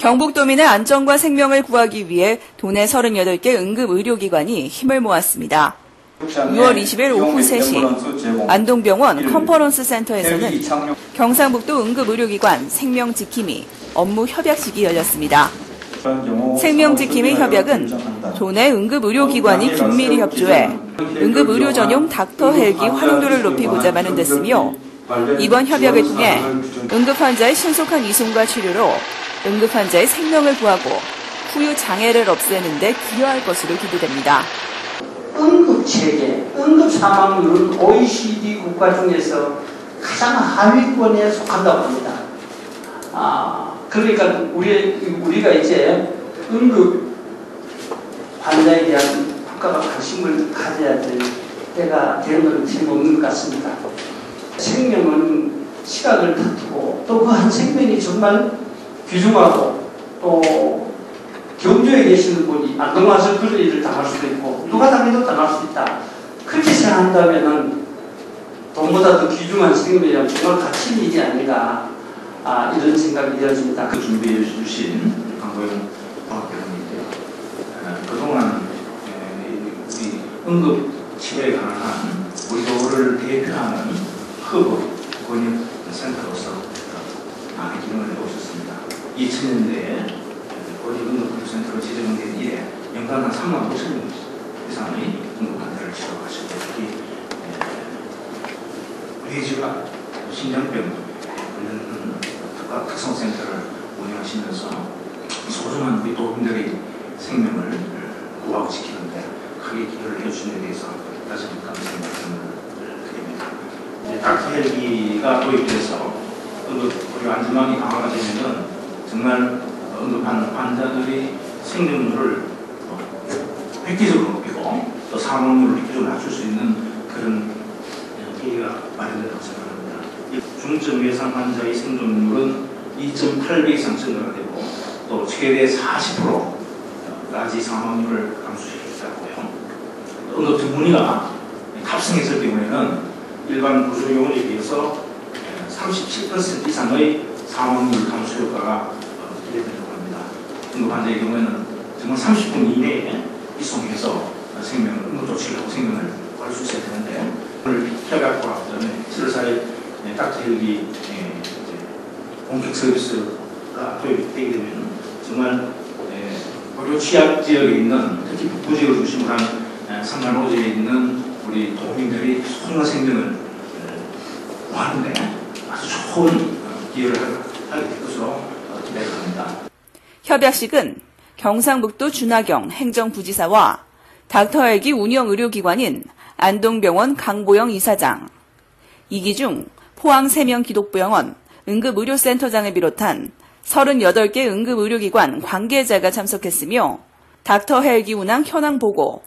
경북도민의 안전과 생명을 구하기 위해 도내 38개 응급의료기관이 힘을 모았습니다. 6월 20일 오후 3시 안동병원 컨퍼런스 센터에서는 경상북도 응급의료기관 생명지킴이 업무 협약식이 열렸습니다. 생명지킴이 협약은 도내 응급의료기관이 긴밀히 협조해 응급의료 전용 닥터 헬기 활용도를 높이고자 마련됐으며 이번 협약을 통해 응급환자의 신속한 이송과 치료로 응급환자의 생명을 구하고 후유 장애를 없애는 데 기여할 것으로 기대됩니다. 응급체계, 응급사망률은 OECD 국가 중에서 가장 하위권에 속한다고 합니다. 아, 그러니까 우리, 우리가 이제 응급 환자에 대한 국가가 관심을 가져야 될 때가 되는 것은 틀림없는 것 같습니다. 생명은 시각을 다투고 또 그 한 생명이 정말 귀중하고 또 경주에 계시는 분이 안동와서 그런 일을 당할 수도 있고 누가 당해도 당할 수 있다. 그렇게 생각한다면은 돈보다 더 귀중한 생명이란 정말 가치 일이 아닌가 아, 이런 생각이 되어집니다. 그 준비해 주신 강고영 과학교수님인데요. 그동안 우리 응급 치료에 관한 우리 도를 대표하는 허브 권역 센터로서 많은 기능을 해오셨습니다. 2000년대에 어디 응급센터로 지정된 이래 연간 한 3만 5천 명 이상의 응급 환자를 치료하시고 특히 뇌질환, 심장병 관련 특화 특성센터를 운영하시면서 소중한 우리 도민들의 생명을 구하고 지키는데 크게 기여를 해주신 데 대해서 다시 한번 감사의 말씀을 드립니다. 닥터 헬기가 도입돼서 응급 우리 안전망이 강화가 되면은 정말 응급한 환자들의 생존율을 획기적으로 높이고 또 사망률을 획기적으로 낮출 수 있는 그런 계기가 마련된다고 생각합니다. 중증 외상 환자의 생존율은 2.8배 이상 증가가 되고 또 최대 40%까지 사망률을 있고요. 응급 전문의가 탑승했을 경우에는 일반 구조요원에 비해서 37% 이상의 사망률 감소 효과가 기대된다고 합니다. 응급 환자의 경우에는 정말 30분 이내에 이송해서 생명을 응급조치를 하고 생명을 구할 수 있어야 되는데 오늘 협약과 그다음에 7월 4일 닥터 헬기 본격 서비스가 도입되게 되면 정말 의료 취약 지역에 있는 특히 북부 지역을 중심으로 한 상간호지에 있는 우리 도민들이 소중한 생명을 구하는데 아주 좋은 기여를 하게 될 것으로 기대를 합니다. 협약식은 경상북도 준하경 행정부지사와 닥터헬기 운영의료기관인 안동병원 강보영 이사장, 이기중 포항 세명 기독부병원 응급의료센터장을 비롯한 38개 응급의료기관 관계자가 참석했으며 닥터 헬기 운항 현황 보고,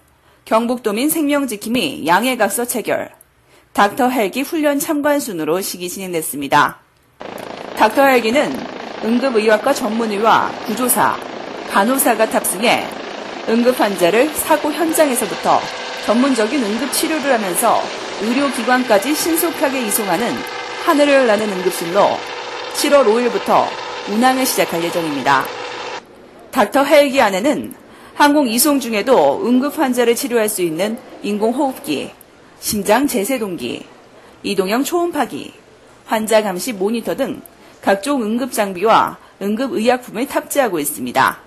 경북도민 생명지킴이 양해각서 체결, 닥터 헬기 훈련 참관 순으로 시기 진행됐습니다. 닥터 헬기는 응급의학과 전문의와 구조사, 간호사가 탑승해 응급 환자를 사고 현장에서부터 전문적인 응급 치료를 하면서 의료기관까지 신속하게 이송하는 하늘을 나는 응급실로 7월 5일부터 운항을 시작할 예정입니다. 닥터 헬기 안에는 항공 이송 중에도 응급 환자를 치료할 수 있는 인공호흡기, 심장 제세동기, 이동형 초음파기, 환자 감시 모니터 등 각종 응급 장비와 응급 의약품을 탑재하고 있습니다.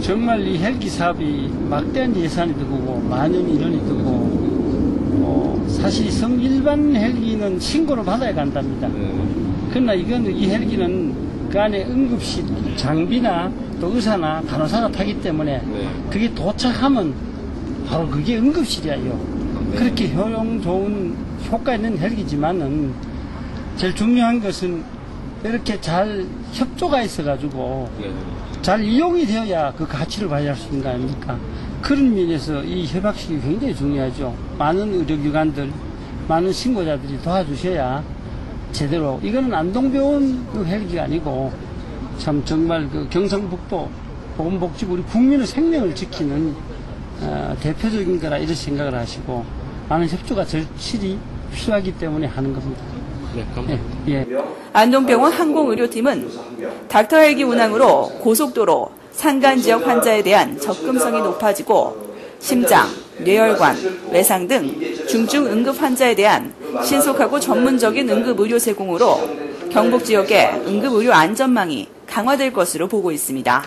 정말 이 헬기 사업이 막대한 예산이 들고 많은 인원이 들고 어, 사실 성 일반 헬기는 신고를 받아야 간답니다. 그러나 이건 이 헬기는 그 안에 응급실 장비나 또 의사나 간호사가 타기 때문에 그게 도착하면 바로 그게 응급실이에요. 그렇게 효용 좋은 효과 있는 헬기지만은 제일 중요한 것은 이렇게 잘 협조가 있어가지고 잘 이용이 되어야 그 가치를 발휘할 수 있는 거 아닙니까? 그런 면에서 이 협약식이 굉장히 중요하죠. 많은 의료기관들, 많은 신고자들이 도와주셔야 제대로, 이거는 안동병원 그 헬기가 아니고 참 정말 그 경상북도 보건복지부 우리 국민의 생명을 지키는 어, 대표적인 거라 이런 생각을 하시고 많은 협조가 절실히 필요하기 때문에 하는 겁니다. 네, 감사합니다. 예. 안동병원 항공의료팀은 닥터 헬기 운항으로 고속도로, 산간 지역 환자에 대한 접근성이 높아지고 심장, 뇌혈관, 외상 등 중증 응급 환자에 대한 신속하고 전문적인 응급 의료 제공으로 경북 지역의 응급 의료 안전망이 강화될 것으로 보고 있습니다.